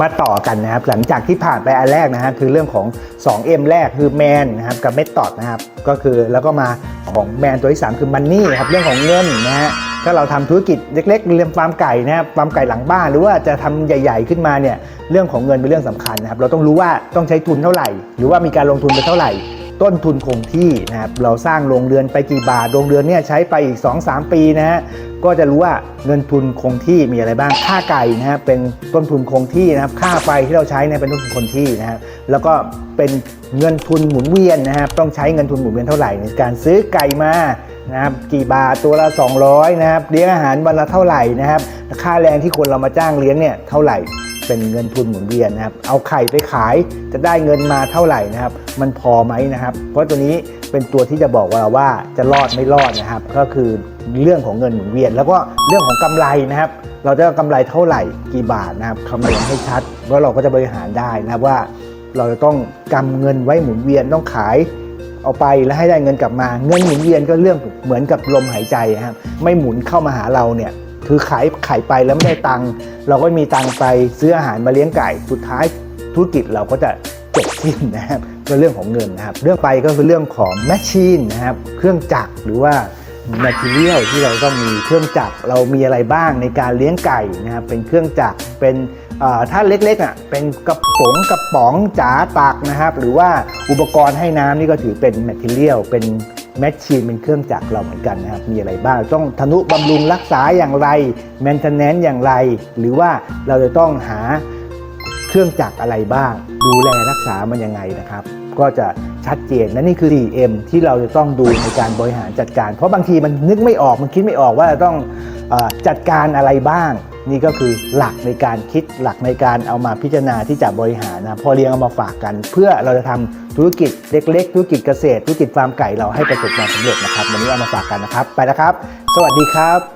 มาต่อกันนะครับ หลังจากที่ผ่านไปอันแรกนะฮะคือเรื่องของ 2M แรกคือแมนนะครับกับเมทอดนะครับ ก็คือแล้วก็มาของแมนตัวที่ 3 คือมันนี่ครับเรื่องของเงินนะฮะถ้าเราทำธุรกิจเล็กๆเรียงฟาร์มไก่นะครับฟาร์มไก่หลังบ้าน หรือว่าจะทำใหญ่ ๆ ขึ้นมาเนี่ยเรื่องของเงินเป็นเรื่องสำคัญนะครับเราต้องรู้ว่าต้องใช้ทุนเท่าไหร่ หรือว่ามีการลงทุนไปเท่าไหร่ ต้นทุนคงที่นะครับเราสร้างโรงเรือนไปกี่บาทโรงเรือนเนี่ยใช้ไปอีก 2-3 ปีนะฮะก็จะรู้ว่าเงินทุนคงที่มีอะไรบ้างค่าไก่นะฮะเป็นต้นทุนคงที่นะครับค่าไฟที่เราใช้เนี่ยเป็นต้นทุนคงที่นะครับแล้วก็เป็นเงินทุนหมุนเวียนนะครับต้องใช้เงินทุนหมุนเวียนเท่าไหร่ในการซื้อไก่มานะครับกี่บาทตัวละ 200นะครับเลี้ยงอาหารวันละเท่าไหร่นะครับค่าแรงที่คนเรามาจ้างเลี้ยงเนี่ยเท่าไหร่ เป็นเงินทุนหมุนเวียนนะครับ เอาไข่ไปขายจะได้เงินมาเท่าไหร่นะครับ มันพอไหมนะครับ เพราะตัวนี้เป็นตัวที่จะบอกว่าว่าจะรอดไม่รอดนะครับ ก็คือเรื่องของเงินหมุนเวียน แล้วก็เรื่องของกำไรนะครับ เราจะเอากำไรเท่าไหร่กี่บาทนะครับคำนวณให้ชัดแล้วเราก็จะบริหารได้นะครับว่า เราจะต้องกำเงินไว้หมุนเวียนต้องขายเอาไปแล้วให้ได้เงินกลับมา เงินหมุนเวียนก็เรื่องเหมือนกับลมหายใจครับไม่หมุนเข้ามาหาเราเนี่ย คือขายขายไปแล้วไม่ได้ตังค์เราก็มีตังค์ไปซื้ออาหารมาเลี้ยงไก่ สุดท้ายธุรกิจเราก็จะจบสิ้นนะครับก็เรื่องของเงินนะครับ เรื่องไปก็คือเรื่องของแมชชีนนะครับ เครื่องจักรหรือว่า material ที่เราต้องมีเครื่องจักรเรามีอะไรบ้างในการเลี้ยงไก่นะครับ เป็นเครื่องจักรเป็นถ้าเล็กๆอะเป็นกระป๋องกระป๋องจ๋าตักนะครับ หรือว่าอุปกรณ์ให้น้ำนี่ก็ถือเป็น material เป็น แมชชีนเป็นเครื่องจักรเราเหมือนกันนะครับ มีอะไรบ้าง ต้องทนุบำรุงรักษาอย่างไรแมนเทนแนนซ์อย่างไร หรือว่าเราจะต้องหาเครื่องจักรอะไรบ้าง ดูแลรักษามันยังไงนะครับ ก็จะชัดเจนและนี่คือ 4M ที่เราจะต้องดูในการบริหารจัดการ เพราะบางทีมันนึกไม่ออกมันคิดไม่ออกว่าจะต้อง จัดการอะไรบ้าง นี่ก็คือหลักในการคิดหลักในการเอามาพิจารณาที่จะบริหารนะพอเรียงเอามาฝากกัน เพื่อเราจะทำธุรกิจเล็ก ๆ ธุรกิจเกษตร ธุรกิจฟาร์มไก่เราให้ประสบความสำเร็จนะครับวันนี้เอามาฝากกันนะครับ ไปแล้วครับ สวัสดีครับ